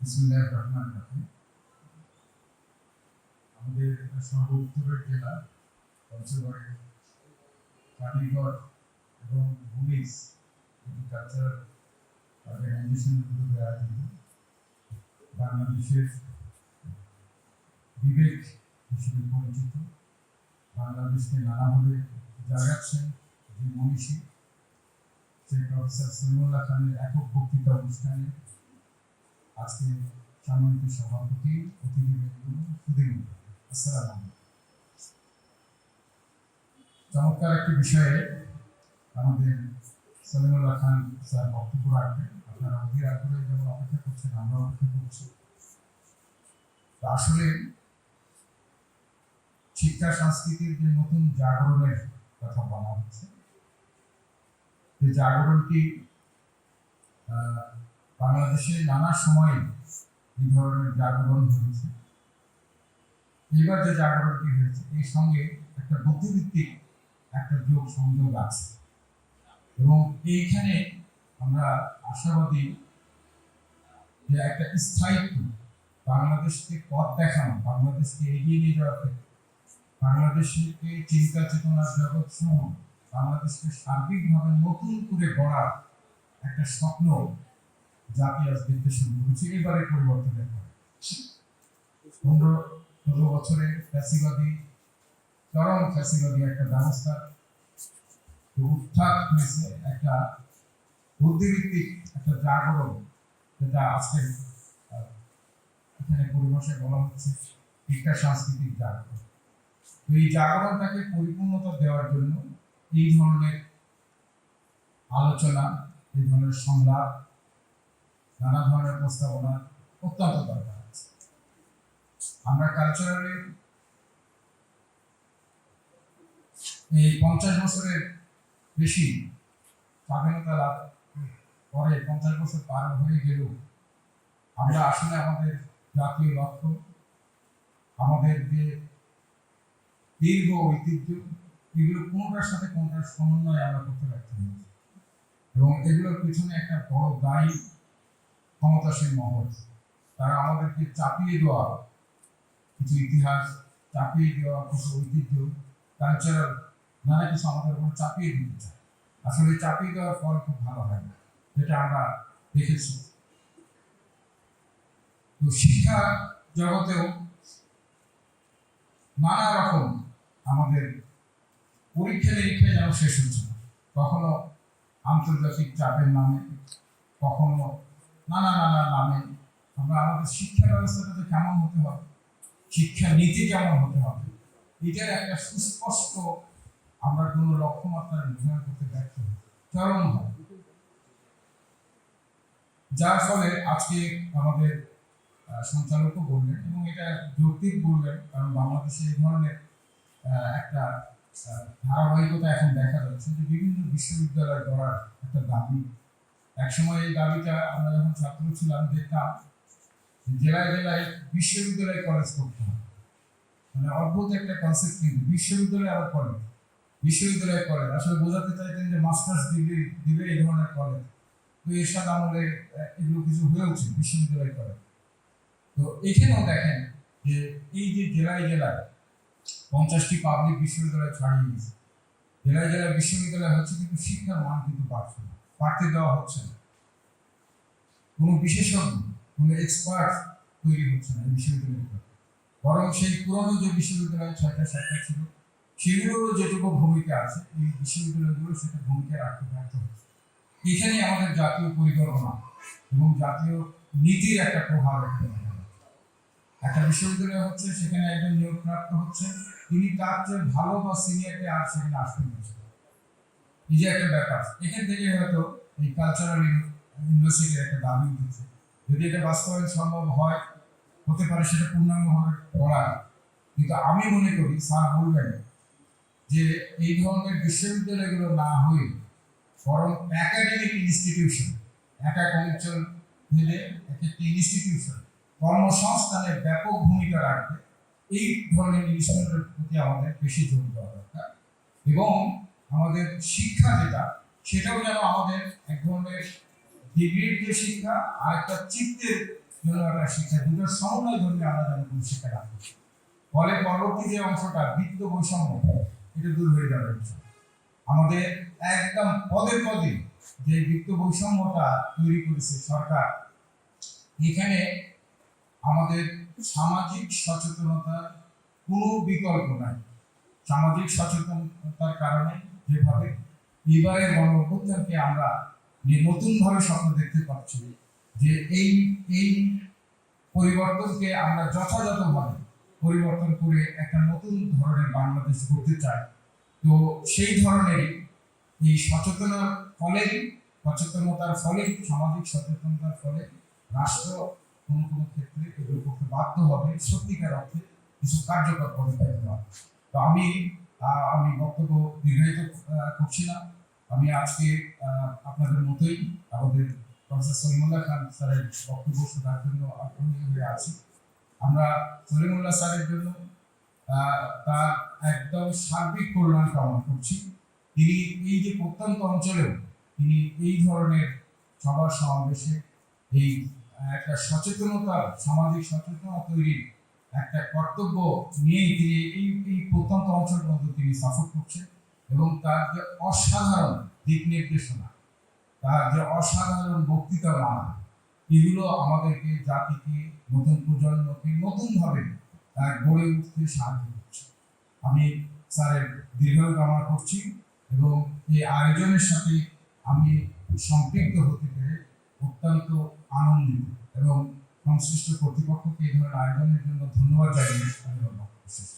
বিসমুল্লাহ রহমান রাহিম। আমাদের সর্ব উত্তরের জেলা, পঞ্চগড়ের কালীগড় এবং ভূমিজ এগ্রিকালচার অর্গানাইজেশন উদ্যোগে আয়োজিত। বাংলাদেশের বিবেক হিসেবে পরিচিত। বাংলাদেশকে নানাভাবে জাগাচ্ছেন যে মনীষী, সেই প্রফেসর সলিমুল্লাহ খানের একক বক্তৃতা অনুষ্ঠানে আজকে সভাপতি আসসালাম চমৎকার একটি বিষয়ে আমাদের সলিমুল্লাহ খান স্যার বক্তব্য রাখবেন। আপনারা অধীর আগ্রহে যেমন অপেক্ষা করছেন আমরা অপেক্ষা করছি। আসলে শিক্ষা সংস্কৃতির যে নতুন জাগরণের কথা বলা হচ্ছে, যে জাগরণটি বাংলাদেশে নানা সময়ে এই ধরনের জাগরণ হয়েছে এবার যে জাগরণটি হয়েছে এর সঙ্গে একটা বুদ্ধিভিত্তিক একটা যোগ সংযোগ আছে। এবং এইখানে আমরা আশাবাদী যে একটা স্থায়িত্ব বাংলাদেশকে পথ দেখানো, বাংলাদেশকে এগিয়ে নিয়ে যাওয়ার ক্ষেত্রে, বাংলাদেশকে চিন্তা চেতনার জগৎ সহ বাংলাদেশকে সার্বিকভাবে নতুন করে গড়ার একটা স্বপ্ন জাতি আজ দেখতে শুরু করেছে এবারে পরিবর্তনের পরে। পনেরো ষোলো বছরে ফ্যাসিবাদী, চরম ফ্যাসিবাদী একটা ব্যবস্থা, তো উত্থান হয়েছে একটা বুদ্ধিভিত্তিক একটা জাগরণ যেটা আজকে এখানে পরিভাষায় বলা হচ্ছে শিক্ষা সাংস্কৃতিক জাগরণ। তো এই জাগরণটাকে পরিপূর্ণতা দেওয়ার জন্য এই ধরনের আলোচনা, এই ধরনের সংলাপ নানা ধরনের প্রস্তাবনা অত্যন্ত দরকার আছে। আমরা কালচারালি এই পঞ্চাশ বছরের বেশি স্বাধীনতা লাভ পরে পঞ্চাশ বছর পার হয়ে গেলেও আমরা আসলে আমাদের জাতীয় লক্ষ্য, আমাদের যে দীর্ঘ ঐতিহ্য, এগুলো কোনটার সাথে কোনটার সমন্বয় আমরা করতে পারছি এবং এগুলোর পিছনে একটা বড় দায়ী ক্ষমতাসীন মহল। তারা আমাদেরকে চাপিয়ে দেওয়া কিছু ইতিহাস, চাপিয়ে দেওয়া, কিছু ঐতিহ্য কালচারাল নানা কিছু আমাদের উপর চাপিয়ে দিতে চায়। আসলে চাপিয়ে দেওয়ার ফল খুব ভালো হয় না, যেটা আমরা দেখেছি। তো শিক্ষা জগতেও নানা রকম আমাদের পরীক্ষা নিরীক্ষা যেন শেষ হচ্ছে কখনো আন্তর্জাতিক চাপের নামে, কখনো নানা নানা নামে আমরা আমাদের শিক্ষা ব্যবস্থাটাতে কেমন হতে হবে? শিক্ষা নীতি কেমন হতে হবে? এটার একটা সুস্পষ্ট আমরা কোনো লক্ষ্যমাত্রা নির্ধারণ করতে ব্যর্থ চরম যার ফলে আজকে আমাদের সঞ্চালকও বললেন এবং এটা যৌক্তিক বললেন, কারণ বাংলাদেশে এই ধরনের একটা ধারাবাহিকতা এখন দেখা যাচ্ছে যে বিভিন্ন বিশ্ববিদ্যালয় গড়ার একটা দাবি একসময় এই দাবিটা আমরা যখন ছাত্র ছিলাম দেখতাম জেলায় জেলায় বিশ্ববিদ্যালয় কলেজ করতে হবে মানে অদ্ভুত একটা কনসেপ্ট কিন্তু বিশ্ববিদ্যালয় আবার কলেজ বিশ্ববিদ্যালয় কলেজ আসলে বোঝাতে চাইতেন যে মাস্টার্স ডিগ্রি দিবে এই ধরনের কলেজ তো এরশাদ আমলে আহ, এগুলো কিছু হয়েওছে বিশ্ববিদ্যালয় কলেজ তো এখানেও দেখেন যে এই যে জেলায় জেলায় পঞ্চাশটি পাবলিক বিশ্ববিদ্যালয় ছাড়িয়ে গেছে। জেলায় জেলায় বিশ্ববিদ্যালয় হচ্ছে কিন্তু শিক্ষার মান কিন্তু বাড়ছে না। বাড়তে দেওয়া হচ্ছে না। কোনো বিশেষজ্ঞ, কোনো এক্সপার্ট তৈরি হচ্ছে না বিশ্ববিদ্যালয়গুলো বরং সেই পুরনো যে বিশ্ববিদ্যালয় ছয়টা, সাতটা ছিল, সেগুলোরও যেটুকু ভূমিকা আছে, এই বিশ্ববিদ্যালয়গুলো সেটা ভূমিকা রাখতে ব্যর্থ হচ্ছে এখানে আমাদের জাতীয় পরিকল্পনা এবং জাতীয় নীতির একটা প্রভাব এখানে একটা বিশ্ববিদ্যালয় হচ্ছে, সেখানে একজন নিয়োগপ্রাপ্ত হচ্ছে তিনি তার চেয়ে ভালো বা সিনিয়রকে আর সেখানে আসতে দিচ্ছে না। এই যে একটা ব্যাপার। এখান থেকে হয়তো এই কালচারাল ইউনিভার্সিটির একটা দাবি উঠেছে। যদি এটা বাস্তবায়ন সম্ভব হয়, হতে পারে সেটা পূর্ণাঙ্গভাবে করা। কিন্তু আমি মনে করি, স্যার বলবেন, যে এই ধরনের বিশ্ববিদ্যালয়গুলো না হয়ে বরং একাডেমিক ইনস্টিটিউশন একক অঞ্চল মিলে এক একটি ইনস্টিটিউশন কর্মসংস্থানের ব্যাপক ভূমিকা রাখবে, এই ধরনের ইনস্টিটিউটের প্রতি আমাদের বেশি জোর দেওয়া দরকার। এবং আমাদের শিক্ষা যেটা, সেটাও যেন আমাদের এক ধরনের ডিগ্রির যে শিক্ষা আর একটা চিত্তের জন্য একটা শিক্ষা দুটোর সমন্বয় ধর্মে আমরা যেন কোনো শিক্ষা রাখি ফলে পরবর্তী যে অংশটা, বৃত্ত বৈষম্য, এটা দূর হয়ে যাবে আমাদের একদম পদে পদে যে বৃত্ত বৈষম্যটা তৈরি করেছে সরকার, এখানে আমাদের সামাজিক সচেতনতার কোনো বিকল্প নাই। সামাজিক সচেতনতার কারণে যেভাবে এবারের গণ অভ্যুত্থানকে আমরা নতুনভাবে স্বপ্ন দেখতে পাচ্ছি, যে এই এই পরিবর্তনকে আমরা যথাযথভাবে পরিবর্তন করে একটা নতুন ধরনের বাংলাদেশ করতে চাই। তো সেই ধরনের এই সচেতনার ফলেই সচেতনতার ফলে, সামাজিক সচেতনতার ফলে রাষ্ট্র কোনো কোনো ক্ষেত্রে এগুলো করতে বাধ্য হবে সত্যিকার অর্থে কিছু কার্যকর পদক্ষেপ নেওয়া তো আমি আমি বক্তব্য দীর্ঘায়িত করছি না। আমি আজকে আপনাদের মতোই আমাদের প্রফেসর সলিমুল্লাহ খান স্যারের বক্তব্য শোনার জন্য আগ্রহী হয়ে আছি। আমরা সলিমুল্লাহ স্যারের জন্য তার একদম সার্বিক কল্যাণ কামনা করছি। তিনি এই যে প্রত্যন্ত অঞ্চলেও তিনি এই ধরনের সভা সমাবেশে এই একটা সচেতনতা, সামাজিক সচেতনতা তৈরির একটা কর্তব্য নিয়েই তিনি এই এই প্রত্যন্ত অঞ্চলের মধ্যে তিনি সফর করছেন এবং তার যে অসাধারণ দিক নির্দেশনা তার যে অসাধারণ বক্তৃতা মান এগুলো আমাদেরকে জাতিকে নতুন প্রজন্মকে নতুনভাবে আহ, গড়ে উঠতে সাহায্য করছে। আমি স্যারের দীর্ঘ কামনা করছি এবং এই আয়োজনের সাথে আমি সম্পৃক্ত হতে পেরে অত্যন্ত আনন্দিত এবং সংশ্লিষ্ট কর্তৃপক্ষকে এই ধরনের আয়োজনের জন্য ধন্যবাদ জানিয়ে আমি বক্তব্য শেষ।